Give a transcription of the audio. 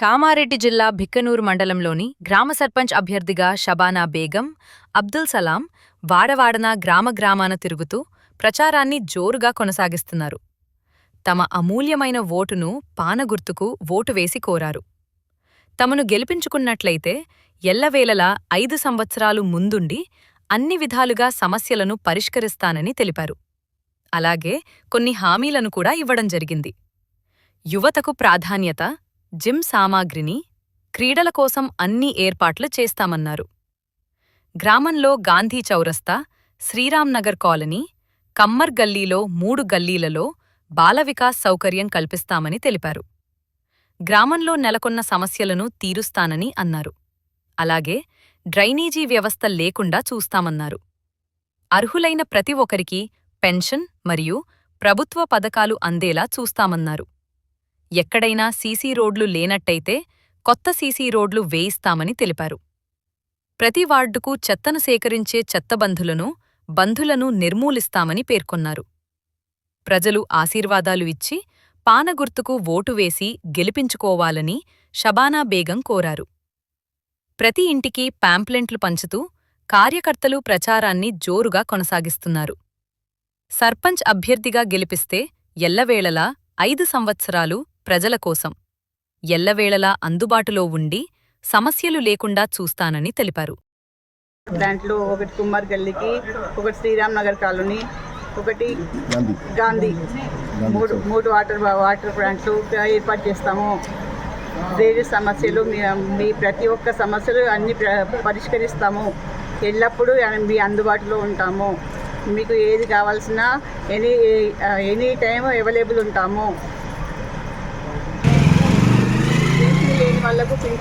కామారెడ్డి జిల్లా భిక్కనూరు మండలంలోని గ్రామ సర్పంచ్ అభ్యర్థిగా షబానా బేగం అబ్దుల్ సలాం వాడవాడన గ్రామ గ్రామాన తిరుగుతూ ప్రచారాన్ని జోరుగా కొనసాగిస్తున్నారు. తమ అమూల్యమైన ఓటును పానగుర్తుకు ఓటు వేసి కోరారు. తమను గెలిపించుకున్నట్లయితే ఎల్లవేళలా ఐదు సంవత్సరాలు ముందుండి అన్ని విధాలుగా సమస్యలను పరిష్కరిస్తానని తెలిపారు. అలాగే కొన్ని హామీలను కూడా ఇవ్వడం జరిగింది. యువతకు ప్రాధాన్యత జిమ్ సామాగ్రిని క్రీడల కోసం అన్ని ఏర్పాట్లు చేస్తామన్నారు. గ్రామంలో గాంధీ చౌరస్తా శ్రీరాంనగర్ కాలనీ కమ్మర్ గల్లీలో మూడు గల్లీలలో బాలవికాస్ సౌకర్యం కల్పిస్తామని తెలిపారు. గ్రామంలో నెలకొన్న సమస్యలను తీరుస్తానని అన్నారు. అలాగే డ్రైనేజీ వ్యవస్థ లేకుండా చూస్తామన్నారు. అర్హులైన ప్రతి ఒక్కరికి పెన్షన్ మరియు ప్రభుత్వ పథకాలు అందేలా చూస్తామన్నారు. ఎక్కడైనా సీసీ రోడ్లు లేనట్టయితే కొత్త సీసీ రోడ్లు వేయిస్తామని తెలిపారు. ప్రతి వార్డుకు చెత్తను సేకరించే చెత్తబంధులను బంధులను నిర్మూలిస్తామని పేర్కొన్నారు. ప్రజలు ఆశీర్వాదాలు ఇచ్చి పానగుర్తుకు ఓటు వేసి గెలిపించుకోవాలని షబానా బేగం కోరారు. ప్రతి ఇంటికి ప్యాంప్లెంట్లు పంచుతూ కార్యకర్తలు ప్రచారాన్ని జోరుగా కొనసాగిస్తున్నారు. సర్పంచ్ అభ్యర్థిగా గెలిపిస్తే ఎల్లవేళలా ఐదు సంవత్సరాలు ప్రజల కోసం. ఎల్లవేళలా అందుబాటులో ఉండి సమస్యలు లేకుండా చూస్తానని తెలిపారు. దాంట్లో ఒకటి కుమార్ గల్లీకి ఒకటి శ్రీరామ్ నగర్ కాలనీ ఒకటి గాంధీ. గాంధీ. మూడు మూడు వాటర్ వాటర్ ప్లాంట్లు ఏర్పాటు చేస్తాము. డ్రైనేజ్ సమస్యలు మీ మీ ప్రతి ఒక్క సమస్యలు అన్ని ప్ర- పరిష్కరిస్తాము. ఎల్లప్పుడూ మీ అందుబాటులో ఉంటాము. మీకు ఏది కావాల్సిన ఎనీ ఎనీ టైం అవైలబుల్ ఉంటాము పింఛన్ లేని వాళ్ళకు పింఛన్